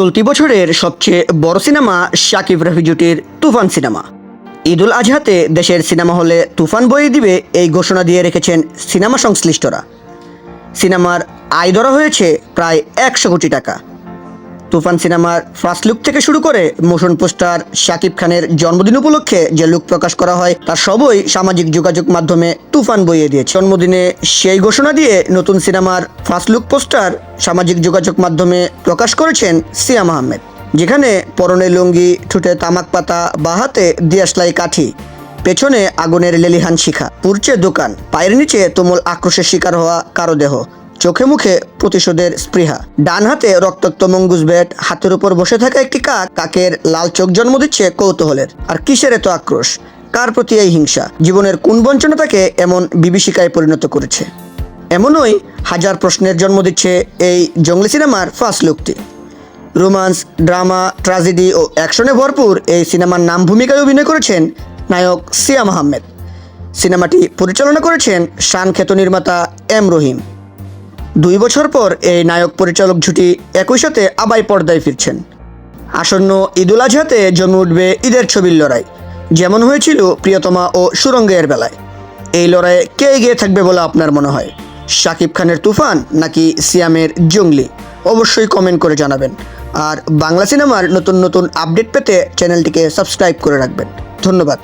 চলতি বছরের সবচেয়ে বড় সিনেমা শাকিব রাফি জুটির তুফান সিনেমা। ঈদুল আজহাতে দেশের সিনেমা হলে তুফান বয়ে দিবে এই ঘোষণা দিয়ে রেখেছেন সিনেমা সংশ্লিষ্টরা। সিনেমার আয় ধরা হয়েছে প্রায় একশো কোটি টাকা। তুফান সিনেমার ফার্স্ট লুক থেকে শুরু করে মোশন পোস্টার শাকিব খানের জন্মদিন উপলক্ষে যে লুক প্রকাশ করা হয়, তার সবই সামাজিক যোগাযোগ মাধ্যমে তুফান বইয়ে দিয়েছে। জন্মদিনে সেই ঘোষণা দিয়ে নতুন সিনেমার ফার্স্ট লুক পোস্টার সামাজিক যোগাযোগ মাধ্যমে প্রকাশ করেছেন সিয়াম আহমেদ যেখানে পরনে লুঙ্গি, ঠুটে তামাক পাতা, বা হাতে দিয়াশলাই কাঠি, পেছনে আগুনের লেলিহান শিখা পুরচে দোকান, পায়ের নিচে তুমুল আক্রোশের শিকার হওয়া কারও দেহ। চোখে মুখে প্রতিশোধের স্পৃহা। ডান হাতে রক্তাক্ত মঙ্গুস ব্যাট, হাতের উপর বসে থাকা একটি কাক, কাকের লাল চোখ জন্ম দিচ্ছে কৌতূহলের। আর কিসের এত আক্রোশ? কার প্রতি এই হিংসা? জীবনের কোন বঞ্চনা তাকে এমন বিভীষিকায় পরিণত করেছে? এমনই হাজার প্রশ্নের জন্ম দিচ্ছে এই জঙ্গলি সিনেমার ফার্স্ট লুকটি। রোমান্স, ড্রামা ট্রাজেডি ও অ্যাকশনে ভরপুর এই সিনেমার নাম ভূমিকায় অভিনয় করেছেন নায়ক সিয়াম আহমেদ সিনেমাটি পরিচালনা করেছেন শান খ্যাত নির্মাতা এম রহিম। দুই বছর পর এই নায়ক পরিচালক জুটি একই সাথে আবাই পর্দায় ফিরছেন। আসন্ন ঈদুল আজহাতে জমে উঠবে ঈদের ছবির লড়াই। যেমন হয়েছিল প্রিয়তমা ও সুরঙ্গের বেলায়। এই লড়াইয়ে কে এগিয়ে থাকবে বলে আপনার মনে হয়? শাকিব খানের তুফান নাকি সিয়ামের জঙ্গলি? অবশ্যই কমেন্ট করে জানাবেন। আর বাংলা সিনেমার নতুন নতুন আপডেট পেতে চ্যানেলটিকে সাবস্ক্রাইব করে রাখবেন। ধন্যবাদ।